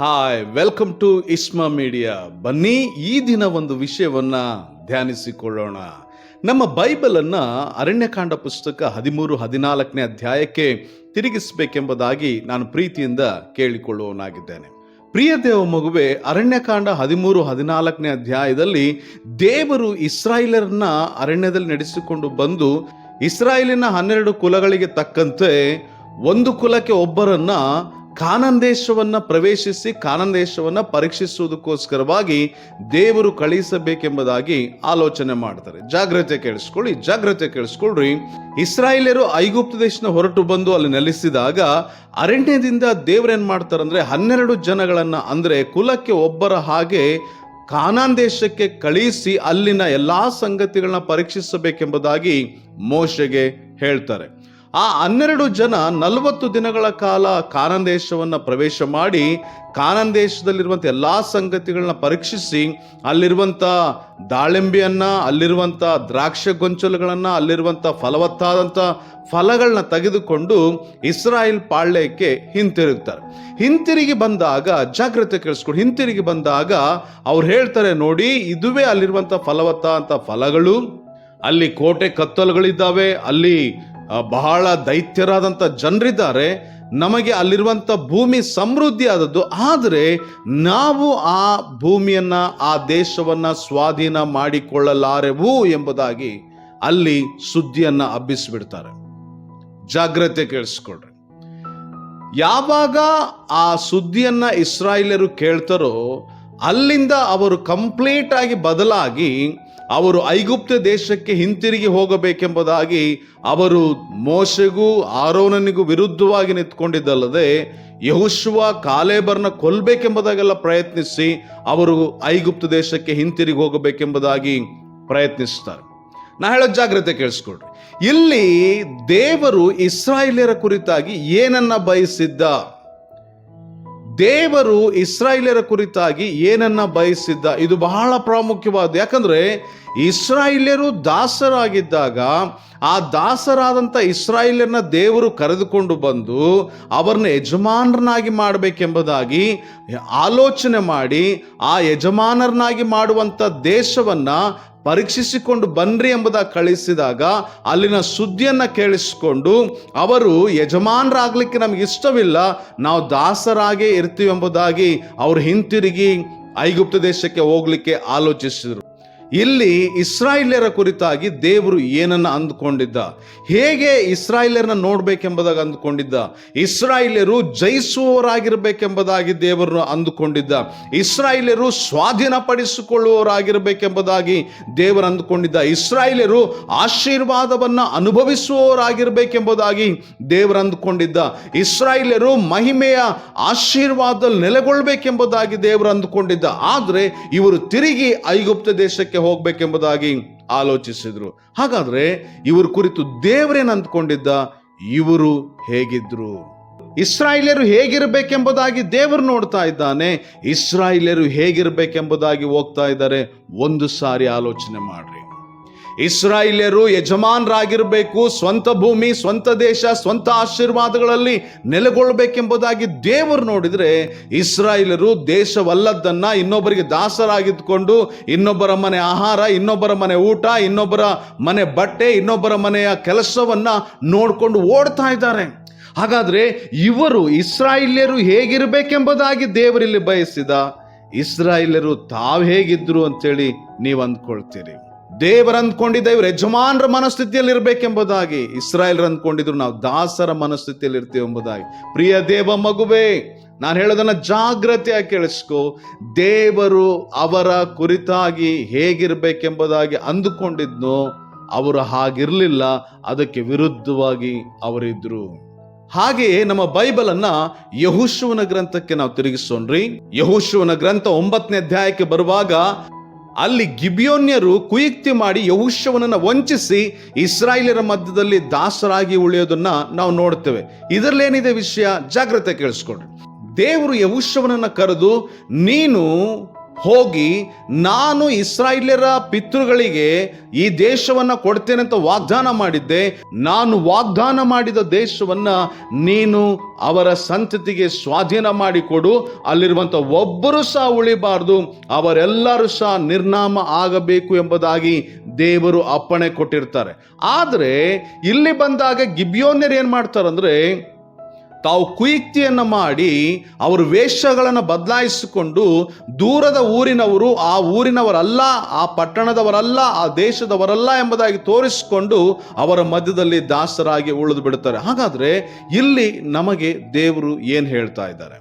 Hi welcome to Isma media ಬನ್ನಿ ಈ ದಿನ ಒಂದು ವಿಷಯವನ್ನ ಧ್ಯಾನಿಸಿಕೊಳ್ಳೋಣ. ನಮ್ಮ ಬೈಬಲನ್ನು ಅರಣ್ಯಕಾಂಡ ಪುಸ್ತಕ ಹದಿಮೂರು, ಹದಿನಾಲ್ಕನೇ ಅಧ್ಯಾಯಕ್ಕೆ ತಿರುಗಿಸಬೇಕೆಂಬುದಾಗಿ ನಾನು ಪ್ರೀತಿಯಿಂದ ಕೇಳಿಕೊಳ್ಳುವನಾಗಿದ್ದೇನೆ ಪ್ರಿಯ ದೇವ ಮಗುವೆ, ಅರಣ್ಯಕಾಂಡ ಹದಿಮೂರು, ಹದಿನಾಲ್ಕನೇ ಅಧ್ಯಾಯದಲ್ಲಿ ದೇವರು ಇಸ್ರಾಯೇಲರನ್ನ ಅರಣ್ಯದಲ್ಲಿ ನಡೆಸಿಕೊಂಡು ಬಂದು ಇಸ್ರಾಯೇಲಿನ ಹನ್ನೆರಡು ಕುಲಗಳಿಗೆ ತಕ್ಕಂತೆ ಒಂದು ಕುಲಕ್ಕೆ ಒಬ್ಬರನ್ನ ಕಾನನ್ ದೇಶವನ್ನ ಪ್ರವೇಶಿಸಿ ಕಾನಂದೇಶವನ್ನು ದೇಶವನ್ನ ಪರೀಕ್ಷಿಸುವುದಕ್ಕೋಸ್ಕರವಾಗಿ ದೇವರು ಕಳಿಸಬೇಕೆಂಬುದಾಗಿ ಆಲೋಚನೆ ಮಾಡ್ತಾರೆ. ಜಾಗ್ರತೆ ಕೇಳಿಸ್ಕೊಳ್ಳಿ, ಜಾಗ್ರತೆ ಕೇಳಿಸ್ಕೊಳ್ರಿ. ಇಸ್ರಾಯೇಲರು ಐಗುಪ್ತ ದೇಶನ ಹೊರಟು ಬಂದು ಅಲ್ಲಿ ನೆಲೆಸಿದಾಗ ಅರಣ್ಯದಿಂದ ದೇವರೇನ್ ಮಾಡ್ತಾರಂದ್ರೆ ಹನ್ನೆರಡು ಜನಗಳನ್ನು ಅಂದ್ರೆ ಕುಲಕ್ಕೆ ಒಬ್ಬರ ಹಾಗೆ ಕಾನಾನ್ ದೇಶಕ್ಕೆ ಕಳಿಸಿ ಅಲ್ಲಿನ ಎಲ್ಲಾ ಸಂಗತಿಗಳನ್ನ ಪರೀಕ್ಷಿಸಬೇಕೆಂಬುದಾಗಿ ಮೋಶೆಗೆ ಹೇಳ್ತಾರೆ. ಆ ಹನ್ನೆರಡು ಜನ ನಲವತ್ತು ದಿನಗಳ ಕಾಲ ಕಾನನ್ ದೇಶವನ್ನು ಪ್ರವೇಶ ಮಾಡಿ ಕಾನನ್ ದೇಶದಲ್ಲಿರುವಂಥ ಎಲ್ಲ ಸಂಗತಿಗಳನ್ನ ಪರೀಕ್ಷಿಸಿ ಅಲ್ಲಿರುವಂಥ ದಾಳಿಂಬೆಯನ್ನು ಅಲ್ಲಿರುವಂಥ ದ್ರಾಕ್ಷ ಗೊಂಚಲುಗಳನ್ನು ಅಲ್ಲಿರುವಂಥ ಫಲವತ್ತಾದಂಥ ಫಲಗಳನ್ನ ತೆಗೆದುಕೊಂಡು ಇಸ್ರಾಯೇಲ್ ಪಾಳ್ಯಕ್ಕೆ ಹಿಂತಿರುಗ್ತಾರೆ. ಹಿಂತಿರುಗಿ ಬಂದಾಗ, ಜಾಗ್ರತೆ ಕೇಳಿಸ್ಕೊಂಡು, ಹಿಂತಿರುಗಿ ಬಂದಾಗ ಅವ್ರು ಹೇಳ್ತಾರೆ ನೋಡಿ, ಇದುವೇ ಅಲ್ಲಿರುವಂಥ ಫಲವತ್ತಾದಂಥ ಫಲಗಳು, ಅಲ್ಲಿ ಕೋಟೆ ಕತ್ತಲುಗಳಿದ್ದಾವೆ, ಅಲ್ಲಿ ಬಹಳ ದೈತ್ಯರಾದಂಥ ಜನರಿದ್ದಾರೆ. ನಮಗೆ ಅಲ್ಲಿರುವಂಥ ಭೂಮಿ ಸಮೃದ್ಧಿ ಆದದ್ದು ಆದರೆ ನಾವು ಆ ಭೂಮಿಯನ್ನು, ಆ ದೇಶವನ್ನು ಸ್ವಾಧೀನ ಮಾಡಿಕೊಳ್ಳಲಾರೆವು ಎಂಬುದಾಗಿ ಅಲ್ಲಿ ಸುದ್ದಿಯನ್ನು ಹಬ್ಬಿಸಿಬಿಡ್ತಾರೆ. ಜಾಗ್ರತೆ ಕೇಳಿಸ್ಕೊಳ್ರಿ. ಯಾವಾಗ ಆ ಸುದ್ದಿಯನ್ನು ಇಸ್ರಾಯೇಲರು ಕೇಳ್ತಾರೋ, ಅಲ್ಲಿಂದ ಅವರು ಕಂಪ್ಲೀಟ್ ಆಗಿ ಬದಲಾಗಿ ಅವರು ಐಗುಪ್ತ ದೇಶಕ್ಕೆ ಹಿಂತಿರುಗಿ ಹೋಗಬೇಕೆಂಬುದಾಗಿ ಅವರು ಮೋಶೆಗೂ ಆರೋನನಿಗೂ ವಿರುದ್ಧವಾಗಿ ನಿಂತ್ಕೊಂಡಿದ್ದಲ್ಲದೆ ಯಹುಶ್ವ ಕಾಲೇಬರ್ನ ಕೊಲ್ಬೇಕೆಂಬುದಾಗೆಲ್ಲ ಪ್ರಯತ್ನಿಸಿ ಅವರು ಐಗುಪ್ತ ದೇಶಕ್ಕೆ ಹಿಂತಿರುಗಿ ಹೋಗಬೇಕೆಂಬುದಾಗಿ ಪ್ರಯತ್ನಿಸ್ತಾರೆ. ನಾ ಹೇಳೋ ಜಾಗ್ರತೆ ಕೇಳಿಸ್ಕೊಡ್ರಿ. ಇಲ್ಲಿ ದೇವರು ಇಸ್ರಾಯೇಲಿಯರ ಕುರಿತಾಗಿ ಏನನ್ನ ಬಯಸಿದ್ದ? ದೇವರು ಇಸ್ರಾಯೇಲ್ಯರ ಕುರಿತಾಗಿ ಏನನ್ನ ಬಯಸಿದ್ದ? ಇದು ಬಹಳ ಪ್ರಾಮುಖ್ಯವಾದ ಯಾಕಂದ್ರೆ ಇಸ್ರಾಯೇಲ್ಯರು ದಾಸರಾಗಿದ್ದಾಗ ಆ ದಾಸರಾದಂಥ ಇಸ್ರಾಯೇಲ್ಯರನ್ನ ದೇವರು ಕರೆದುಕೊಂಡು ಬಂದು ಅವರನ್ನ ಯಜಮಾನರನ್ನಾಗಿ ಮಾಡಬೇಕೆಂಬುದಾಗಿ ಆಲೋಚನೆ ಮಾಡಿ ಆ ಯಜಮಾನರನ್ನಾಗಿ ಮಾಡುವಂಥ ದೇಶವನ್ನ ಪರೀಕ್ಷಿಸಿಕೊಂಡು ಬನ್ರಿ ಎಂಬುದಾಗಿ ಕಳಿಸಿದಾಗ ಅಲ್ಲಿನ ಸುದ್ದಿಯನ್ನು ಕೇಳಿಸಿಕೊಂಡು ಅವರು ಯಜಮಾನರಾಗ್ಲಿಕ್ಕೆ ನಮ್ಗೆ ಇಷ್ಟವಿಲ್ಲ, ನಾವು ದಾಸರಾಗೇ ಇರ್ತೀವಿ ಎಂಬುದಾಗಿ ಅವರು ಹಿಂತಿರುಗಿ ಐಗುಪ್ತ ದೇಶಕ್ಕೆ ಹೋಗಲಿಕ್ಕೆ ಆಲೋಚಿಸಿದರು. ಇಲ್ಲಿ ಇಸ್ರಾಯೇಲ್ಯರ ಕುರಿತಾಗಿ ದೇವರು ಏನನ್ನ ಅಂದುಕೊಂಡಿದ್ದ? ಹೇಗೆ ಇಸ್ರಾಯೇಲ್ಯರನ್ನ ನೋಡಬೇಕೆಂಬುದಾಗಿ ಅಂದುಕೊಂಡಿದ್ದ? ಇಸ್ರಾಯೇಲ್ಯರು ಜಯಿಸುವವರಾಗಿರಬೇಕೆಂಬುದಾಗಿ ದೇವರನ್ನು ಅಂದುಕೊಂಡಿದ್ದ? ಇಸ್ರಾಯೇಲ್ಯರು ಸ್ವಾಧೀನಪಡಿಸಿಕೊಳ್ಳುವವರಾಗಿರಬೇಕೆಂಬುದಾಗಿ ದೇವರು ಅಂದುಕೊಂಡಿದ್ದ? ಇಸ್ರಾಯೇಲ್ಯರು ಆಶೀರ್ವಾದವನ್ನ ಅನುಭವಿಸುವವರಾಗಿರಬೇಕೆಂಬುದಾಗಿ ದೇವರು ಅಂದುಕೊಂಡಿದ್ದ? ಇಸ್ರಾಯೇಲ್ಯರು ಮಹಿಮೆಯ ಆಶೀರ್ವಾದದಲ್ಲಿ ನೆಲೆಗೊಳ್ಬೇಕೆಂಬುದಾಗಿ ದೇವರು ಅಂದುಕೊಂಡಿದ್ದ? ಆದರೆ ಇವರು ತಿರುಗಿ ಐಗುಪ್ತ ದೇಶಕ್ಕೆ ಹೋಗ್ಬೇಕೆಂಬುದಾಗಿ ಆಲೋಚಿಸಿದ್ರು. ಹಾಗಾದ್ರೆ ಇವ್ರ ಕುರಿತು ದೇವರೇನು ಅಂದ್ಕೊಂಡಿದ್ದ? ಇವರು ಹೇಗಿದ್ರು? ಇಸ್ರಾಯೇಲ್ಯರು ಹೇಗಿರಬೇಕೆಂಬುದಾಗಿ ದೇವರು ನೋಡ್ತಾ ಇದ್ದಾನೆ. ಇಸ್ರಾಯೇಲ್ಯರು ಹೇಗಿರಬೇಕೆಂಬುದಾಗಿ ಹೋಗ್ತಾ ಇದ್ದಾರೆ. ಒಂದು ಸಾರಿ ಆಲೋಚನೆ ಮಾಡ್ರಿ. ಇಸ್ರಾಯೇಲ್ಯರು ಯಜಮಾನರಾಗಿರಬೇಕು, ಸ್ವಂತ ಭೂಮಿ, ಸ್ವಂತ ದೇಶ, ಸ್ವಂತ ಆಶೀರ್ವಾದಗಳಲ್ಲಿ ನೆಲೆಗೊಳ್ಳಬೇಕೆಂಬುದಾಗಿ ದೇವರು ನೋಡಿದರೆ ಇಸ್ರಾಯಿಲರು ದೇಶವಲ್ಲದನ್ನ ಇನ್ನೊಬ್ಬರಿಗೆ ದಾಸರಾಗಿದ್ದುಕೊಂಡು ಇನ್ನೊಬ್ಬರ ಮನೆ ಆಹಾರ, ಇನ್ನೊಬ್ಬರ ಮನೆ ಊಟ, ಇನ್ನೊಬ್ಬರ ಮನೆ ಬಟ್ಟೆ, ಇನ್ನೊಬ್ಬರ ಮನೆಯ ಕೆಲಸವನ್ನ ನೋಡ್ಕೊಂಡು ಓಡ್ತಾ ಇದ್ದಾರೆ. ಹಾಗಾದರೆ ಇವರು ಇಸ್ರಾಯಿಲ್ಯರು ಹೇಗಿರಬೇಕೆಂಬುದಾಗಿ ದೇವರಿಲ್ಲಿ ಬಯಸಿದ ಇಸ್ರಾಯಿಲರು ತಾವು ಹೇಗಿದ್ರು ಅಂತೇಳಿ ನೀವು ಅಂದ್ಕೊಳ್ತೀರಿ. ದೇವರು ಅಂದ್ಕೊಂಡಿದ್ದ ಇವರು ಯಜಮಾನರ ಮನಸ್ಥಿತಿಯಲ್ಲಿ ಇರಬೇಕೆಂಬುದಾಗಿ ಇಸ್ರಾಯೇಲ್ ಅಂದ್ಕೊಂಡಿದ್ರು ನಾವು ದಾಸರ ಮನಸ್ಥಿತಿಯಲ್ಲಿ ಇರ್ತೀವಿ ಎಂಬುದಾಗಿ. ಪ್ರಿಯ ದೇವ ಮಗುವೇ, ನಾನು ಹೇಳೋದನ್ನ ಜಾಗ್ರತೆಯಾಗಿ ಕೇಳಿಸ್ಕೊ. ದೇವರು ಅವರ ಕುರಿತಾಗಿ ಹೇಗಿರ್ಬೇಕೆಂಬುದಾಗಿ ಅಂದುಕೊಂಡಿದ್ನೋ, ಅವರು ಹಾಗಿರಲಿಲ್ಲ, ಅದಕ್ಕೆ ವಿರುದ್ಧವಾಗಿ ಅವರಿದ್ರು. ಹಾಗೆಯೇ ನಮ್ಮ ಬೈಬಲ್ ಅನ್ನ ಯಹುಶುವನ ಗ್ರಂಥಕ್ಕೆ ನಾವು ತಿರುಗಿಸೋಣ್ರಿ. ಯಹುಶುವನ ಗ್ರಂಥ ಒಂಬತ್ತನೇ ಅಧ್ಯಾಯಕ್ಕೆ ಬರುವಾಗ ಅಲ್ಲಿ ಗಿಬಿಯೋನ್ಯರು ಕುಯುಕ್ತಿ ಮಾಡಿ ಯಹುಶವನನ್ನ ವಂಚಿಸಿ ಇಸ್ರಾಯೇಲರ ಮಧ್ಯದಲ್ಲಿ ದಾಸರಾಗಿ ಉಳಿಯೋದನ್ನ ನಾವು ನೋಡ್ತೇವೆ ಇದರಲ್ಲೇನಿದೆ ವಿಷಯ? ಜಾಗ್ರತೆ ಕೇಳಿಸ್ಕೊಡ್ರಿ ದೇವರು ಯಹುಶವನನ್ನ ಕರೆದು, ನೀನು ಹೋಗಿ ನಾನು ಇಸ್ರಾಯೇಲರ ಪಿತೃಗಳಿಗೆ ಈ ದೇಶವನ್ನ ಕೊಡ್ತೇನೆ ಅಂತ ವಾಗ್ದಾನ ಮಾಡಿದ್ದೆ. ನಾನು ವಾಗ್ದಾನ ಮಾಡಿದ ದೇಶವನ್ನ ನೀನು ಅವರ ಸಂತತಿಗೆ ಸ್ವಾಧೀನ ಮಾಡಿಕೊಡು. ಅಲ್ಲಿರುವಂತ ಒಬ್ಬರು ಸಹ ಉಳಿಬಾರ್ದು. ಅವರೆಲ್ಲರೂ ಸಹ ನಿರ್ನಾಮ ಆಗಬೇಕು ಎಂಬುದಾಗಿ ದೇವರು ಅಪ್ಪಣೆ ಕೊಟ್ಟಿರ್ತಾರೆ. ಆದರೆ ಇಲ್ಲಿ ಬಂದಾಗ ಗಿಬ್ಯೋನ್ಯರು ಏನ್ ಮಾಡ್ತಾರಂದ್ರೆ ತಾವು ಕುಯುಕ್ತಿಯನ್ನು ಮಾಡಿ ಅವರು ವೇಷಗಳನ್ನು ಬದಲಾಯಿಸಿಕೊಂಡು ದೂರದ ಊರಿನವರು ಆ ಊರಿನವರಲ್ಲ, ಆ ಪಟ್ಟಣದವರಲ್ಲ, ಆ ದೇಶದವರಲ್ಲ ಎಂಬುದಾಗಿ ತೋರಿಸಿಕೊಂಡು ಅವರ ಮಧ್ಯದಲ್ಲಿ ದಾಸರಾಗಿ ಉಳಿದು ಬಿಡುತ್ತಾರೆ ಹಾಗಾದರೆ ಇಲ್ಲಿ ನಮಗೆ ದೇವರು ಏನು ಹೇಳ್ತಾ ಇದ್ದಾರೆ?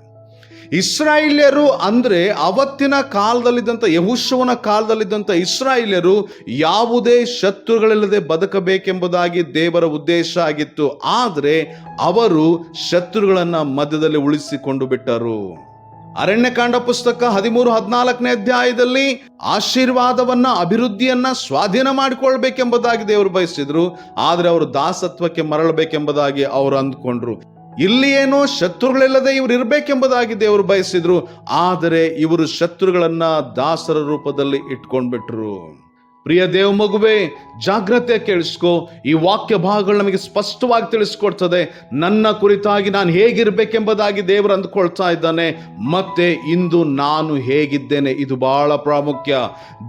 ಇಸ್ರಾಯಿಲ್ಯರು ಅಂದರೆ ಅವತ್ತಿನ ಕಾಲದಲ್ಲಿದ್ದಂಥ ಯಹುಶವನ ಕಾಲದಲ್ಲಿದ್ದಂಥ ಇಸ್ರಾಯಿಲ್ಯರು ಯಾವುದೇ ಶತ್ರುಗಳಿಲ್ಲದೆ ಬದುಕಬೇಕೆಂಬುದಾಗಿ ದೇವರ ಉದ್ದೇಶ ಆಗಿತ್ತು. ಆದರೆ ಅವರು ಶತ್ರುಗಳನ್ನು ಮಧ್ಯದಲ್ಲಿ ಉಳಿಸಿಕೊಂಡು ಬಿಟ್ಟರು. ಅರಣ್ಯಕಾಂಡ ಪುಸ್ತಕ ಹದಿಮೂರು, ಹದಿನಾಲ್ಕನೇ ಅಧ್ಯಾಯದಲ್ಲಿ ಆಶೀರ್ವಾದವನ್ನ, ಅಭಿವೃದ್ಧಿಯನ್ನ ಸ್ವಾಧೀನ ಮಾಡಿಕೊಳ್ಬೇಕೆಂಬುದಾಗಿ ದೇವರು ಬಯಸಿದ್ರು. ಆದ್ರೆ ಅವರು ದಾಸತ್ವಕ್ಕೆ ಮರಳಬೇಕೆಂಬುದಾಗಿ ಅವರು ಅಂದ್ಕೊಂಡ್ರು. ಇಲ್ಲಿ ಏನೋ ಶತ್ರುಗಳಿಲ್ಲದೆ ಇವರು ಇರಬೇಕೆಂಬುದಾಗಿ ದೇವರು ಬಯಸಿದ್ರು ಆದರೆ ಇವರು ಶತ್ರುಗಳನ್ನ ದಾಸರ ರೂಪದಲ್ಲಿ ಇಟ್ಕೊಂಡ್ಬಿಟ್ರು. ಪ್ರಿಯ ದೇವ ಮಗುವೆ, ಜಾಗ್ರತೆ ಕೇಳಿಸ್ಕೊ. ಈ ವಾಕ್ಯ ಭಾಗಗಳು ನಮಗೆ ಸ್ಪಷ್ಟವಾಗಿ ತಿಳಿಸ್ಕೊಡ್ತದೆ. ನನ್ನ ಕುರಿತಾಗಿ ನಾನು ಹೇಗಿರ್ಬೇಕೆಂಬುದಾಗಿ ದೇವರು ಅಂದ್ಕೊಳ್ತಾ ಇದ್ದಾನೆ. ಮತ್ತೆ ಇಂದು ನಾನು ಹೇಗಿದ್ದೇನೆ, ಇದು ಬಹಳ ಪ್ರಾಮುಖ್ಯ.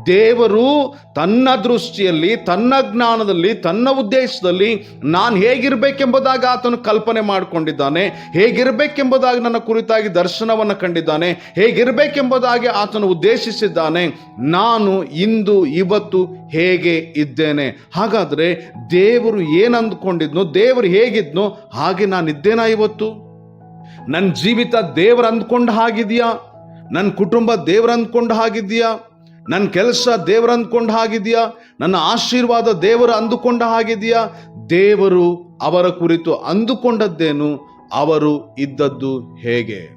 ದೇವರು ತನ್ನ ದೃಷ್ಟಿಯಲ್ಲಿ, ತನ್ನ ಜ್ಞಾನದಲ್ಲಿ, ತನ್ನ ಉದ್ದೇಶದಲ್ಲಿ ನಾನು ಹೇಗಿರ್ಬೇಕೆಂಬುದಾಗಿ ಆತನು ಕಲ್ಪನೆ ಮಾಡಿಕೊಂಡಿದ್ದಾನೆ. ಹೇಗಿರ್ಬೇಕೆಂಬುದಾಗಿ ನನ್ನ ಕುರಿತಾಗಿ ದರ್ಶನವನ್ನು ಕಂಡಿದ್ದಾನೆ. ಹೇಗಿರ್ಬೇಕೆಂಬುದಾಗಿ ಆತನು ಉದ್ದೇಶಿಸಿದ್ದಾನೆ. ನಾನು ಇಂದು, ಇವತ್ತು ಹೇಗೆ ಇದ್ದೇನೆ? ಹಾಗಾದರೆ ದೇವರು ಏನು ಅಂದ್ಕೊಂಡಿದ್ನೋ ದೇವರು ಹೇಗಿದ್ನೋ ಹಾಗೆ ನಾನು ಇದ್ದೇನಾ ಇವತ್ತು? ನನ್ನ ಜೀವಿತ ದೇವರು ಅಂದ್ಕೊಂಡು ಹಾಗಿದೆಯಾ? ನನ್ನ ಕುಟುಂಬ ದೇವರು ಅಂದ್ಕೊಂಡು ಹಾಗಿದೆಯಾ? ನನ್ನ ಕೆಲಸ ದೇವರು ಅಂದ್ಕೊಂಡು ಹಾಗಿದೆಯಾ? ನನ್ನ ಆಶೀರ್ವಾದ ದೇವರು ಅಂದುಕೊಂಡ ಹಾಗಿದೆಯಾ? ದೇವರು ಅವರ ಕುರಿತು ಅಂದುಕೊಂಡದ್ದೇನು? ಅವರು ಇದ್ದದ್ದು ಹೇಗೆ?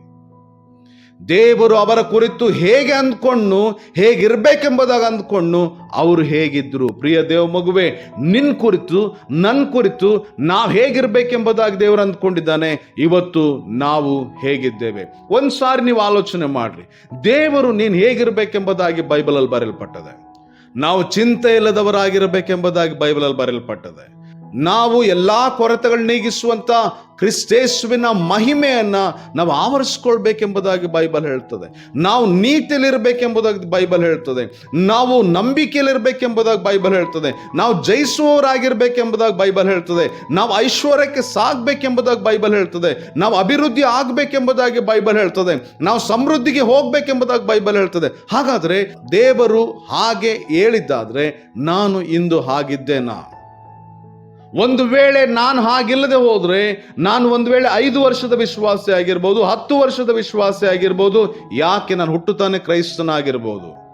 ದೇವರು ಅವರ ಕುರಿತು ಹೇಗೆ ಅಂದ್ಕೊಂಡು, ಹೇಗಿರ್ಬೇಕೆಂಬುದಾಗಿ ಅಂದ್ಕೊಂಡು ಅವರು ಹೇಗಿದ್ದರು ಪ್ರಿಯ ದೇವ ಮಗುವೆ ನಿನ್ನ ಕುರಿತು ನನ್ನ ಕುರಿತು ನಾವು ಹೇಗಿರ್ಬೇಕೆಂಬುದಾಗಿ ದೇವರು ಅಂದ್ಕೊಂಡಿದ್ದಾನೆ. ಇವತ್ತು ನಾವು ಹೇಗಿದ್ದೇವೆ? ಒಂದು ಸಾರಿ ನೀವು ಆಲೋಚನೆ ಮಾಡಿರಿ. ದೇವರು ನೀನು ಹೇಗಿರಬೇಕೆಂಬುದಾಗಿ ಬೈಬಲಲ್ಲಿ ಬರೆಯಲ್ಪಟ್ಟದೆ. ನಾವು ಚಿಂತೆ ಇಲ್ಲದವರಾಗಿರಬೇಕೆಂಬುದಾಗಿ ಬೈಬಲಲ್ಲಿ ಬರೆಯಲ್ಪಟ್ಟದೆ. ನಾವು ಎಲ್ಲ ಕೊರತೆಗಳು ನೀಗಿಸುವಂತ ಕ್ರಿಸ್ತೇಸುವಿನ ಮಹಿಮೆಯನ್ನು ನಾವು ಆವರಿಸ್ಕೊಳ್ಬೇಕೆಂಬುದಾಗಿ ಬೈಬಲ್ ಹೇಳ್ತದೆ. ನಾವು ನೀತಿಯಲ್ಲಿರಬೇಕೆಂಬುದಾಗಿ ಬೈಬಲ್ ಹೇಳ್ತದೆ. ನಾವು ನಂಬಿಕೆಯಲ್ಲಿರಬೇಕೆಂಬುದಾಗಿ ಬೈಬಲ್ ಹೇಳ್ತದೆ. ನಾವು ಜಯಿಸುವವರಾಗಿರ್ಬೇಕೆಂಬುದಾಗಿ ಬೈಬಲ್ ಹೇಳ್ತದೆ. ನಾವು ಐಶ್ವರ್ಯಕ್ಕೆ ಸಾಗಬೇಕೆಂಬುದಾಗಿ ಬೈಬಲ್ ಹೇಳ್ತದೆ. ನಾವು ಅಭಿವೃದ್ಧಿ ಆಗಬೇಕೆಂಬುದಾಗಿ ಬೈಬಲ್ ಹೇಳ್ತದೆ. ನಾವು ಸಮೃದ್ಧಿಗೆ ಹೋಗಬೇಕೆಂಬುದಾಗಿ ಬೈಬಲ್ ಹೇಳ್ತದೆ. ಹಾಗಾದರೆ ದೇವರು ಹಾಗೆ ಹೇಳಿದ್ದಾದರೆ ನಾನು ಇಂದು ಹಾಗಿದ್ದೇನಾ? ಒಂದು ವೇಳೆ ನಾನು ಹಾಗಿಲ್ಲದೆ ಹೋದರೆ, ನಾನು ಒಂದು ವೇಳೆ ಐದು ವರ್ಷದ ವಿಶ್ವಾಸಿ ಆಗಿರ್ಬೋದು, ಹತ್ತು ವರ್ಷದ ವಿಶ್ವಾಸಿ ಆಗಿರ್ಬೋದು, ಯಾಕೆ ನಾನು ಹುಟ್ಟುತ್ತಾನೆ? ಕ್ರೈಸ್ತನಾಗಿರ್ಬೋದು.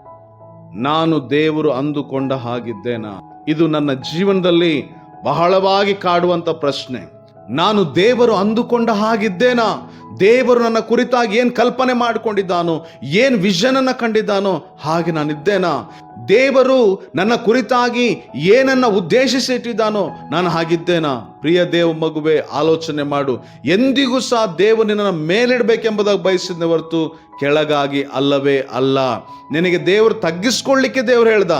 ನಾನು ದೇವರು ಅಂದುಕೊಂಡ ಹಾಗಿದ್ದೇನಾ ಇದು ನನ್ನ ಜೀವನದಲ್ಲಿ ಬಹಳವಾಗಿ ಕಾಡುವಂತ ಪ್ರಶ್ನೆ. ನಾನು ದೇವರು ಅಂದುಕೊಂಡ ಹಾಗಿದ್ದೇನಾ ದೇವರು ನನ್ನ ಕುರಿತಾಗಿ ಏನು ಕಲ್ಪನೆ ಮಾಡಿಕೊಂಡಿದ್ದಾನೋ, ಏನು ವಿಷನನ್ನು ಕಂಡಿದ್ದಾನೋ, ಹಾಗೆ ನಾನಿದ್ದೇನಾ ದೇವರು ನನ್ನ ಕುರಿತಾಗಿ ಏನನ್ನ ಉದ್ದೇಶಿಸಿಟ್ಟಿದ್ದಾನೋ ನಾನು ಹಾಗಿದ್ದೇನಾ? ಪ್ರಿಯ ದೇವ ಮಗುವೆ, ಆಲೋಚನೆ ಮಾಡು. ಎಂದಿಗೂ ಸಹ ದೇವ ನಿನ್ನನ್ನು ಮೇಲಿಡಬೇಕೆಂಬುದಾಗಿ ಬಯಸಿದ ಹೊರತು ಕೆಳಗಾಗಿ ಅಲ್ಲವೇ ಅಲ್ಲ. ನಿನಗೆ ದೇವರು ತಗ್ಗಿಸ್ಕೊಳ್ಳಿಕ್ಕೆ ದೇವ್ರು ಹೇಳ್ದ.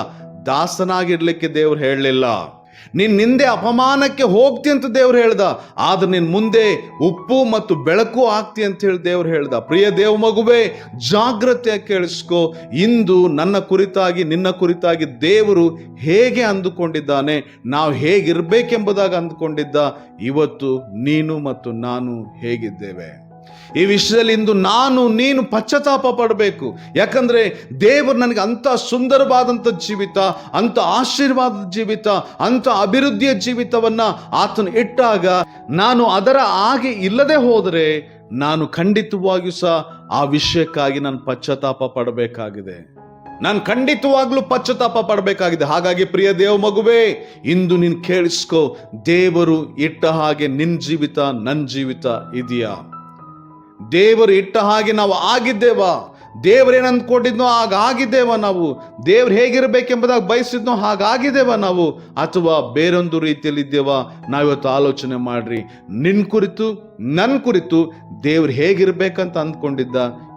ದಾಸನಾಗಿರ್ಲಿಕ್ಕೆ ದೇವ್ರು ಹೇಳಲಿಲ್ಲ. ನಿನ್ ನಿಂದೆ ಅಪಮಾನಕ್ಕೆ ಹೋಗ್ತಿ ಅಂತ ದೇವ್ರು ಹೇಳ್ದ. ಆದ್ರೆ ನಿನ್ನ ಮುಂದೆ ಉಪ್ಪು ಮತ್ತು ಬೆಳಕು ಆಗ್ತಿ ಅಂತ ಹೇಳಿ ದೇವ್ರು ಹೇಳ್ದ. ಪ್ರಿಯ ದೇವ ಮಗುವೆ, ಜಾಗ್ರತೆ ಕೇಳಿಸ್ಕೋ. ಇಂದು ನನ್ನ ಕುರಿತಾಗಿ, ನಿನ್ನ ಕುರಿತಾಗಿ ದೇವರು ಹೇಗೆ ಅಂದುಕೊಂಡಿದ್ದಾನೆ, ನಾವು ಹೇಗಿರ್ಬೇಕೆಂಬುದಾಗಿ ಅಂದುಕೊಂಡಿದ್ದ. ಇವತ್ತು ನೀನು ಮತ್ತು ನಾನು ಹೇಗಿದ್ದೇವೆ? ಈ ವಿಷಯದಲ್ಲಿ ಇಂದು ನಾನು, ನೀನು ಪಶ್ಚಾತ್ತಾಪ ಪಡಬೇಕು. ಯಾಕಂದ್ರೆ ದೇವರು ನನಗೆ ಅಂತ ಸುಂದರವಾದಂಥ ಜೀವಿತ ಅಂತ ಆಶೀರ್ವಾದದ ಜೀವಿತ ಅಂತ ಅಭಿವೃದ್ಧಿಯ ಜೀವಿತವನ್ನ ಆತನು ಇಟ್ಟಾಗ ನಾನು ಅದರ ಹಾಗೆ ಇಲ್ಲದೆ ಹೋದರೆ ನಾನು ಖಂಡಿತವಾಗಿಯೂ ಸಹ ಆ ವಿಷಯಕ್ಕಾಗಿ ನಾನು ಪಶ್ಚಾತ್ತಾಪ ಪಡಬೇಕಾಗಿದೆ. ನಾನು ಖಂಡಿತವಾಗ್ಲೂ ಪಶ್ಚಾತ್ತಾಪ ಪಡಬೇಕಾಗಿದೆ. ಹಾಗಾಗಿ ಪ್ರಿಯ ದೇವ ಮಗುವೇ, ಇಂದು ನೀನು ಕೇಳಿಸ್ಕೋ, ದೇವರು ಇಟ್ಟ ಹಾಗೆ ನಿನ್ನ ಜೀವಿತ, ನನ್ನ ಜೀವಿತ ಇದೆಯಾ? ದೇವರು ಇಟ್ಟ ಹಾಗೆ ನಾವು ಆಗಿದ್ದೇವಾ? ದೇವ್ರೇನು ಅಂದ್ಕೊಂಡಿದ್ನೋ ಹಾಗಾಗಿದ್ದೇವ ನಾವು? ದೇವ್ರು ಹೇಗಿರ್ಬೇಕೆಂಬುದಾಗಿ ಬಯಸಿದ್ನೋ ಹಾಗಾಗಿದ್ದೇವ ನಾವು? ಅಥವಾ ಬೇರೊಂದು ರೀತಿಯಲ್ಲಿ ಇದ್ದೇವಾ? ನಾವಿವತ್ತು ಆಲೋಚನೆ ಮಾಡ್ರಿ. ನಿನ್ನ ಕುರಿತು ನನ್ನ ಕುರಿತು ದೇವ್ರು ಹೇಗಿರ್ಬೇಕಂತ ಅಂದ್ಕೊಂಡಿದ್ದ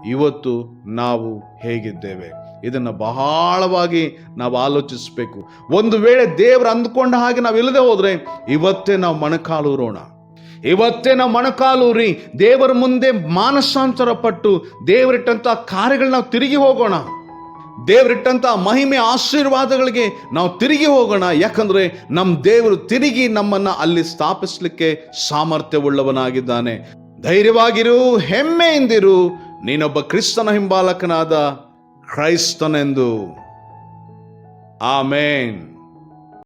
ಇವತ್ತು ನಾವು ಹೇಗಿದ್ದೇವೆ? ಇದನ್ನು ಬಹಳವಾಗಿ ನಾವು ಆಲೋಚಿಸಬೇಕು. ಒಂದು ವೇಳೆ ದೇವ್ರು ಅಂದ್ಕೊಂಡ ಹಾಗೆ ನಾವು ಇಲ್ಲದೆ ಹೋದ್ರೆ ಇವತ್ತೇ ನಾವು ಮೊಣಕಾಲೂರೋಣ ಇವತ್ತೇ ನಾವು ರೀ ದೇವರ ಮುಂದೆ ಮಾನಸಾಂತರ ಪಟ್ಟು ದೇವರಿಟ್ಟಂತ ಕಾರ್ಯಗಳು ನಾವು ತಿರುಗಿ ಹೋಗೋಣ. ದೇವರಿಟ್ಟಂತ ಮಹಿಮೆ ಆಶೀರ್ವಾದಗಳಿಗೆ ನಾವು ತಿರುಗಿ ಹೋಗೋಣ. ಯಾಕಂದ್ರೆ ನಮ್ಮ ದೇವರು ತಿರುಗಿ ನಮ್ಮನ್ನ ಅಲ್ಲಿ ಸ್ಥಾಪಿಸಲಿಕ್ಕೆ ಸಾಮರ್ಥ್ಯವುಳ್ಳವನಾಗಿದ್ದಾನೆ. ಧೈರ್ಯವಾಗಿರು, ಹೆಮ್ಮೆಯಿಂದಿರು. ನೀನೊಬ್ಬ ಕ್ರಿಸ್ತನ ಹಿಂಬಾಲಕನಾದ ಕ್ರೈಸ್ತನೆಂದು. ಆಮೇನ್.